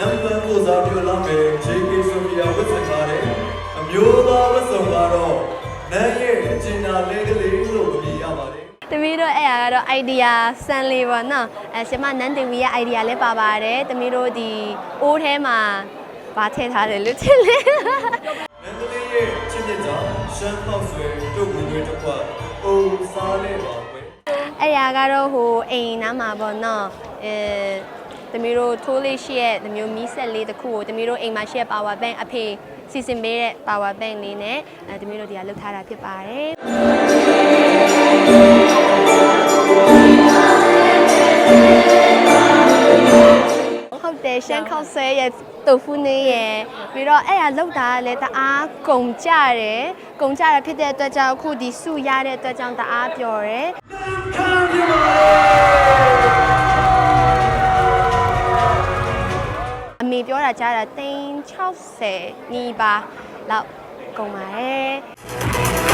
နံပါတ်ကိုစားပြုလုပ်မယ် JK Sophia ဝတ်ဆင်ပါတယ်အမျိုးသားဝတ်ဆောင်ကတော့နန်းရဲ့အကျဉ်းသားလေးကလေးလို့ပြင်ရပါတယ်တမီးတို့အဲ့ရကတော့ idea စံလေးပေါ့နော်အဲရှင်မနန်းတင်ဝီရဲ့ idea လည်းပါပါတယ်တမီးတို့ဒီအိုးထဲမှာဗာထည့်ထားတယ်လို့ထင်လေနန်းတင်ရဲ့ချစ်မြတ်ကြောင့်ရှမ်းပေါက်ဆွဲတို့ကူတွေတစ်ခွက်အိုးစားလေးပါအဲ့ရကတော့ဟိုအိမ်နားမှာပေါ့နော်အဲ တမီးတို့ထိုးလေးရှိရဲ့တမျိုးမီးဆက်လေးတစ်ခုကိုတမီးတို့အိမ်မှာရှိရဲ့ power bank အဖေစီစဉ်ပေးတဲ့ power bank လေးနဲ့အဲတမီးတို့ဒီကလုတ်ထားတာဖြစ်ပါတယ်ဟုတ်တယ်ရှမ်းခောက်ဆွဲရဲ့တူဖူးနေရဲ့ပြီးတော့အဲ့ရလောက်တာကလည်းတအားကုန်ကြတယ်ကုန်ကြရဖြစ်တဲ့အတွက်ကြောင့်အခုဒီစုရတဲ့အတွက်ကြောင့်တအားပျော်တယ်ခံရပါတယ် တာကြားတာတိန်60နီးပါလောက်ကုန်ပါတယ်